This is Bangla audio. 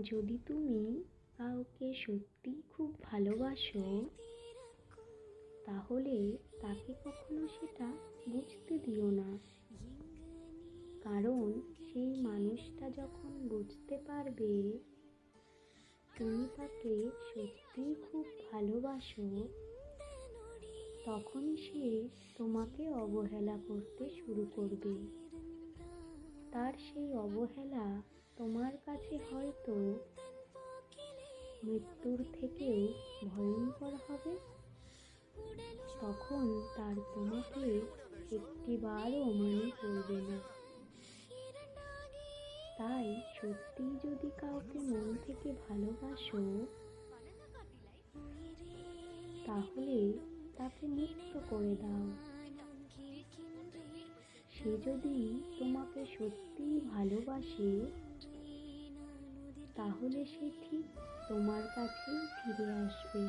যদি তুমি কাউকে সত্যিই খুব ভালোবাসো, তাহলে তাকে কখনো সেটা বুঝতে দিও না। কারণ সেই মানুষটা যখন বুঝতে পারবে তুমি তাকে সত্যিই খুব ভালোবাসো তখন সে তোমাকে অবহেলা করতে শুরু করবে। তার সেই অবহেলা তোমার কাছে হয়তো মৃত্যুর থেকেও ভয়ঙ্কর হবে। তখন তার তোমাকে একটিবারও মনে পড়বে না। তাই সত্যিই যদি কাউকে মন থেকে ভালোবাসো, তাহলে তাকে মুক্ত করে দাও। সে যদি তোমাকে সত্যিই ভালোবাসে তাহলে সে ঠিক তোমার কাছেই ফিরে আসবে।